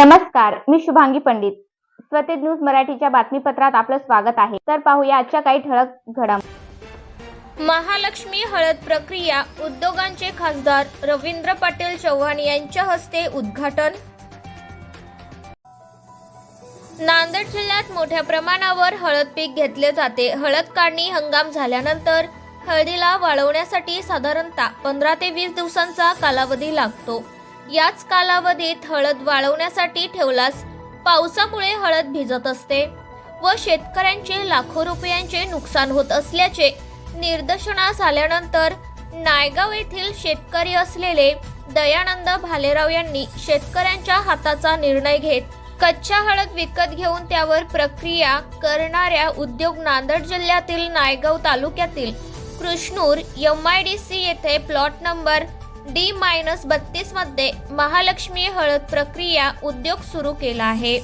नमस्कार मी शुभांगी पंडित. स्वतेज न्यूज मराठीच्या बातमीपत्रात आपलं स्वागत आहे. तर पाहूया आजच्या काही ठळक घडामोडी महालक्ष्मी हळद प्रक्रिया उद्योगांचे खासदार रवींद्र पाटील चव्हाण यांच्या हस्ते उद्घाटन. नांदेड जिल्ह्यात मोठ्या प्रमाणावर हळद पीक घेतले जाते. हळद काढणी हंगाम झाल्यानंतर हळदीला वाळवण्यासाठी साधारणतः पंधरा ते वीस दिवसांचा कालावधी लागतो. याच कालावधीत हळद वाळवण्यासाठी ठेवल्यास पावसामुळे हळद भिजत असते व शेतकऱ्यांचे लाखो रुपयांचे नुकसान होत असल्याचे निदर्शनास आल्यानंतर नायगाव येथील शेतकरी असलेले दयानंद भालेराव यांनी शेतकऱ्यांच्या हाताचा निर्णय घेत कच्च्या हळद विकत घेऊन त्यावर प्रक्रिया करणाऱ्या उद्योग नांदेड जिल्ह्यातील नायगाव तालुक्यातील Krishnur M I D C येथे प्लॉट नंबर डी मायनस बत्तीसमध्ये महालक्ष्मी हळद प्रक्रिया उद्योग सुरू केला आहे.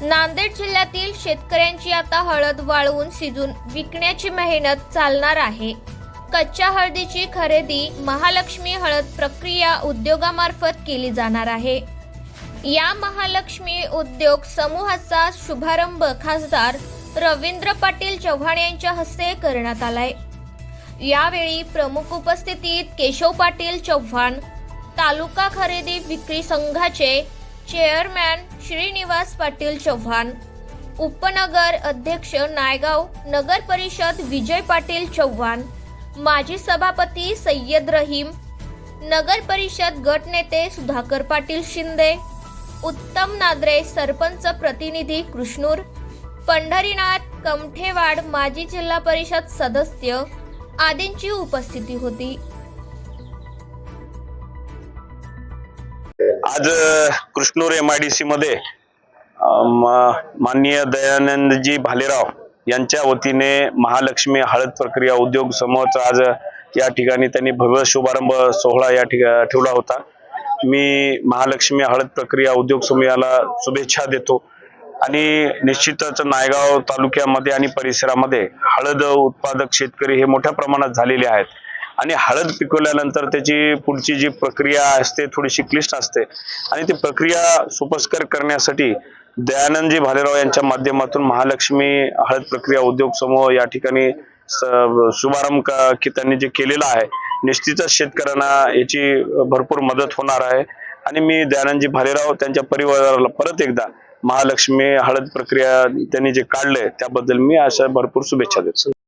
नांदेड जिल्ह्यातील शेतकऱ्यांची आता हळद वाळवून शिजून विकण्याची मेहनत चालणार आहे. कच्च्या हळदीची खरेदी महालक्ष्मी हळद प्रक्रिया उद्योगामार्फत केली जाणार आहे. या महालक्ष्मी उद्योग समूहाचा शुभारंभ खासदार रवींद्र पाटील चव्हाण यांच्या हस्ते करण्यात आलाय. यावेळी प्रमुख उपस्थितीत केशव पाटील चव्हाण तालुका खरेदी विक्री संघाचे चेअरमॅन श्रीनिवास पाटील चव्हाण उपनगर अध्यक्ष नायगाव नगर परिषद विजय पाटील चव्हाण माजी सभापती सय्यद रहीम नगर परिषद गटनेते सुधाकर पाटील शिंदे उत्तम नादरे सरपंच प्रतिनिधी कृष्णूर पंढरीनाथ कमठेवाड माजी जिल्हा परिषद सदस्य आदींची उपस्थिती होती. आज Krishnur M I D C मध्ये म- माननीय दयानंदजी भालेराव यांच्या वतीने महालक्ष्मी हळद प्रक्रिया उद्योग समूहाचा आज या ठिकाणी त्यांनी भव्य शुभारंभ सोहळा या ठिकाणी ठेवला होता. मी महालक्ष्मी हळद प्रक्रिया उद्योग समूहाला शुभेच्छा देतो. आणि निश्चितच नायगाव तालुक्यामध्ये आणि परिसरामध्ये हळद उत्पादक शेतकरी हे मोठ्या प्रमाणात झालेले आहेत. आणि हळद पिकवल्यानंतर त्याची पुढची जी प्रक्रिया असते थोडीशी क्लिष्ट असते. आणि ती प्रक्रिया सुपस्कर करण्यासाठी दयानंदजी भालेराव यांच्या माध्यमातून महालक्ष्मी हळद प्रक्रिया उद्योग समूह या ठिकाणी शुभारंभ की त्यांनी जे केलेला आहे निश्चितच शेतकऱ्यांना याची भरपूर मदत होणार आहे. आणि मी दयानंदजी भालेराव त्यांच्या परिवाराला परत एकदा महालक्ष्मी हळद प्रक्रिया त्यांनी जे काढलंय त्याबद्दल मी अशा भरपूर शुभेच्छा देतो.